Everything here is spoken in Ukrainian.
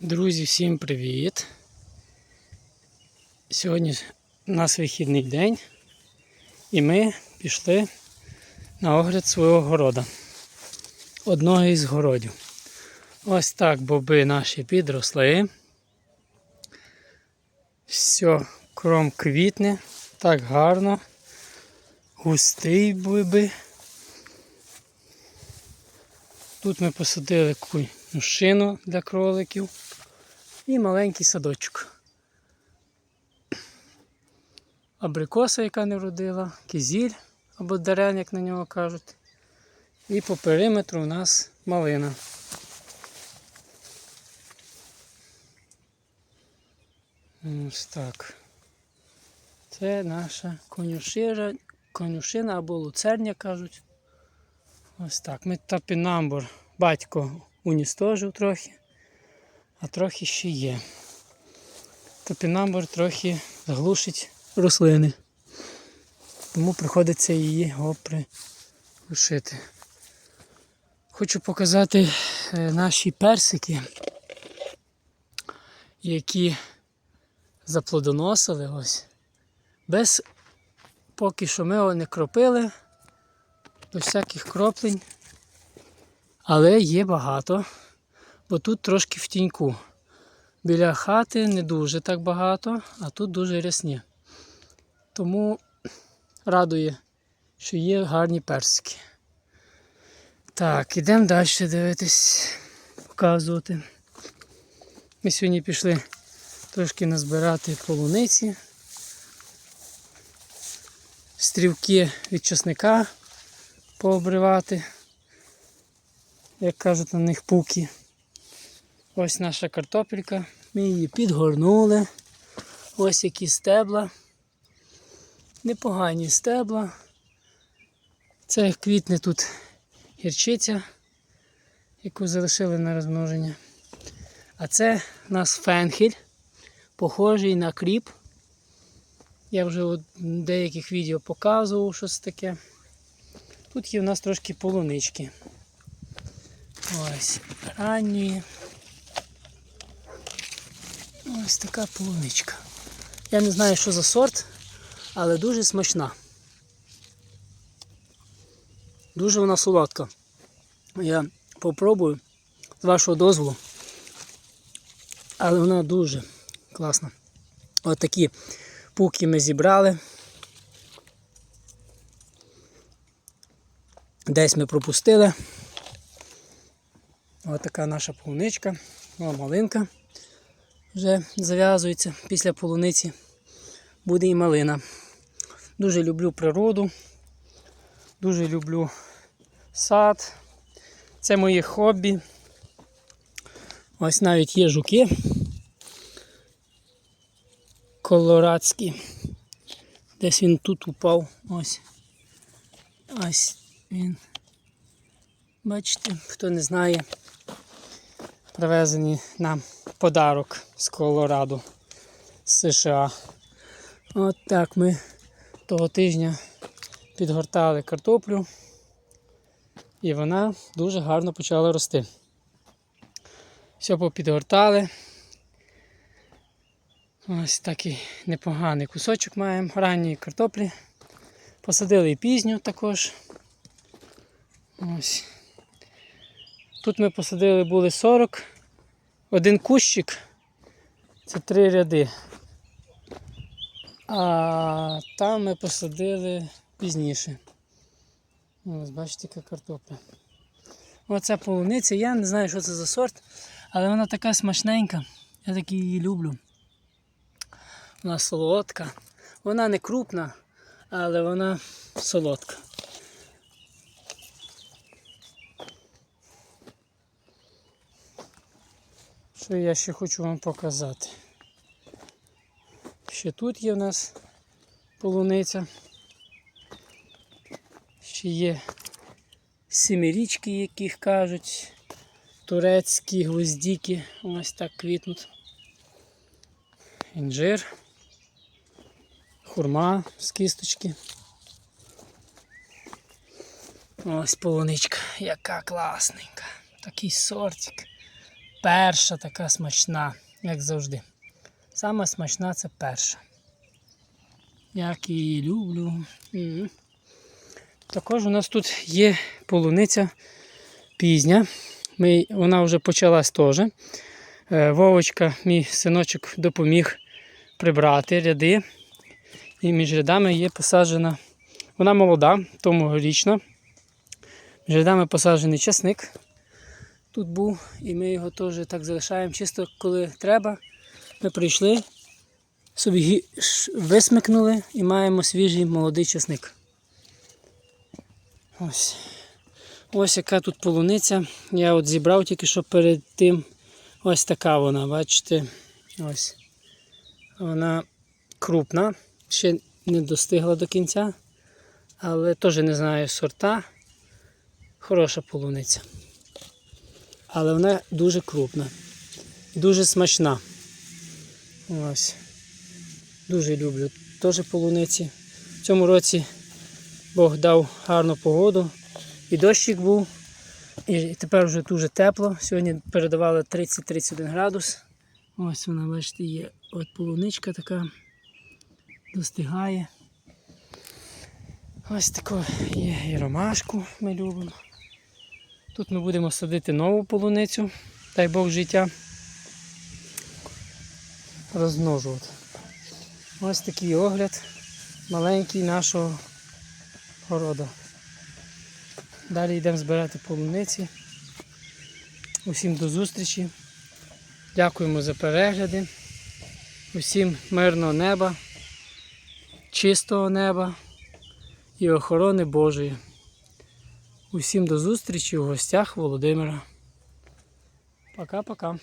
Друзі, всім привіт! Сьогодні у нас вихідний день і ми пішли на огляд свого города. Одного із городів. Ось так боби наші підросли. Все, кром квітне, так гарно. Густий боби. Тут ми посадили кунюшину для кроликів і маленький садочок. Абрикоса, яка не родила, кизіль або дерен, як на нього кажуть. І по периметру у нас малина. Ось так. Це наша конюшина, конюшина або луцерня кажуть. Ось так. Ми топінамбур батько уністожив трохи, а трохи ще є. Топінамбур трохи заглушить рослини. Тому приходиться її приглушити. Хочу показати е, наші персики, які заплодоносили ось. Без поки що ми його не кропили, без всяких кроплень. Але є багато, бо тут трошки в тіньку. Біля хати не дуже так багато, а тут дуже рясні. Тому радує, що є гарні персики. Так, ідемо далі дивитись, показувати. Ми сьогодні пішли трошки назбирати полуниці, стрілки від часника пообривати як кажуть на них пуки. Ось наша картопелька. Ми її підгорнули. Ось які стебла. Непогані стебла. Це квітне тут гірчиця, яку залишили на розмноження. А це у нас фенхель, похожий на кріп. Я вже у деяких відео показував щось таке. Тут є у нас трошки полунички. Ось ранньої. Ось така полуничка. Я не знаю, що за сорт, але дуже смачна. Дуже вона солодка. Я попробую з вашого дозволу. Але вона дуже класна. Ось такі пуки ми зібрали. Десь ми пропустили. Ось така наша полуничка, О, малинка вже зав'язується після полуниці. Буде і малина. Дуже люблю природу, дуже люблю сад. Це моє хобі. Ось навіть є жуки колорадські. Десь він тут упав. Ось. Ось він. Бачите, хто не знає, привезені нам подарок з Колорадо з США. От так ми того тижня підгортали картоплю і вона дуже гарно почала рости. Все попідгортали. Ось такий непоганий кусочок маємо ранньої картоплі. Посадили і пізню також. Ось. Тут ми посадили були 40, один кущик, це три ряди. А там ми посадили пізніше. Ось, бачите, яка картопля. Оця полуниця, я не знаю, що це за сорт, але вона така смачненька. Я так її люблю. Вона солодка. Вона не крупна, але вона солодка. Що я ще хочу вам показати? Ще тут є в нас полуниця. Ще є семирічки, яких кажуть, турецькі гвоздіки. Ось так квітнуть. Інжир, хурма з кісточки. Ось полуничка, яка класненька. Такий сортик. Перша така смачна, як завжди. Сама смачна це перша. Як її люблю. Також у нас тут є полуниця пізня. Ми, вона вже почалась теж. Е, Вовочка, мій синочок, допоміг прибрати ряди. І між рядами є посаджена. Вона молода, тому річна. Між рядами посаджений часник. Тут був, і ми його теж так залишаємо. Чисто коли треба. Ми прийшли, собі висмикнули і маємо свіжий молодий часник. Ось. Ось яка тут полуниця. Я от зібрав тільки що перед тим. Ось така вона, бачите. Ось. Вона крупна, ще не достигла до кінця, але теж не знаю сорта. Хороша полуниця. Але вона дуже крупна. Дуже смачна. Ось. Дуже люблю теж полуниці. В цьому році Бог дав гарну погоду. І дощик був. І тепер вже дуже тепло. Сьогодні передавали 30-31 градус. Ось вона, бачите, є от полуничка така достигає. Ось тако є і ромашку ми любимо. Тут ми будемо садити нову полуницю, дай Бог життя. Розмножувати. Ось такий огляд маленький нашого городу. Далі йдемо збирати полуниці. Усім до зустрічі. Дякуємо за перегляди. Усім мирного неба, чистого неба і охорони Божої. Усім до зустрічі у гостях Володимира. Пока-пока.